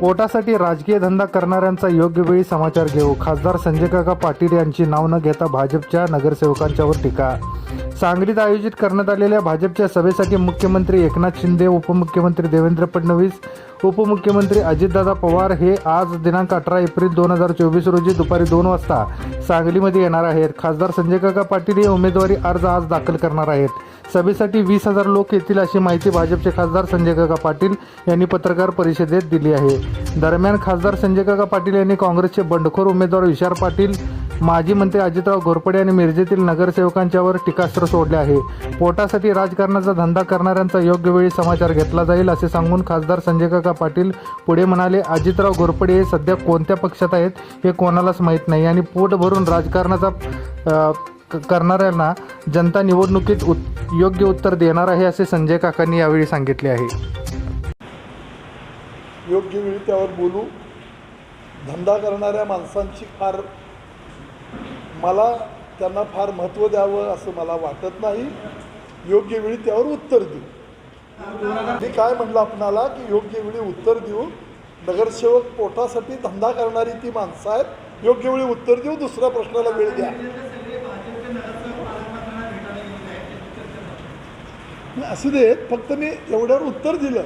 पोटासाठी राजकीय धंदा करणाऱ्यांचा योग्य वेळी समाचार घेऊ. खासदार संजय काका पाटील यांची नाव न घेता भाजपच्या नगरसेवकांच्यावर टीका सांगलीत आयोजित करण्यात आलेल्या भाजपच्या सभेसाठी मुख्यमंत्री एकनाथ शिंदे उपमुख्यमंत्री देवेंद्र फडणवीस उपमुख्यमंत्री अजितदादा पवार हे आज दिनांक अठरा एप्रिल दोन हजार चोवीस रोजी दुपारी दोन वाजता सांगलीमध्ये येणार आहेत. खासदार संजय काका पाटील हे उमेदवारी अर्ज आज दाखल करणार आहेत. सभेसाठी वीस हजार लोक येतील अशी माहिती भाजपचे खासदार संजय काका पाटील यांनी पत्रकार परिषदेत दिली आहे. दरम्यान खासदार संजय काका पाटील यांनी काँग्रेसचे बंडखोर उमेदवार विशार पाटील माजी मंत्री अजितराव घोरपडे आणि मिरजेतील नगरसेवकांच्यावर टीकास्त्र सोडले आहे. पोटासाठी राजकारणाचा धंदा करणाऱ्यांचा योग्य वेळी समाचार घेतला जाईल असे सांगून खासदार संजय काका पाटील पुढे म्हणाले अजितराव घोरपडे हे सध्या कोणत्या पक्षात आहेत हे कोणालाच माहीत नाही आणि पोट भरून राजकारणाचा करणाऱ्यांना जनता निवडणुकीत उत योग्य उत्तर देणार आहे असे संजय काकांनी यावेळी सांगितले आहे. योग्य वेळी त्यावर बोलू. धंदा करणाऱ्या माणसांची फार मला त्यांना फार महत्त्व द्यावं असं मला वाटत नाही. योग्य वेळी त्यावर उत्तर देऊ. मी काय म्हणलं आपणाला की योग्य वेळी उत्तर देऊ? नगरसेवक पोटासाठी धंदा करणारी ती माणसं आहेत. योग्य वेळी उत्तर देऊ दुसऱ्या प्रश्नाला वेळ द्या. असू देत फक्त मी एवढ्यावर उत्तर दिलं.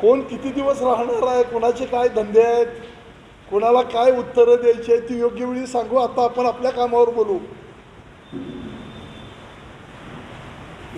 कोण किती दिवस राहणार आहे कोणाचे काय धंदे आहेत कुणाला काय उत्तरं द्यायची आहे ती योग्य वेळी सांगू. आता आपण आपल्या कामावर बोलू.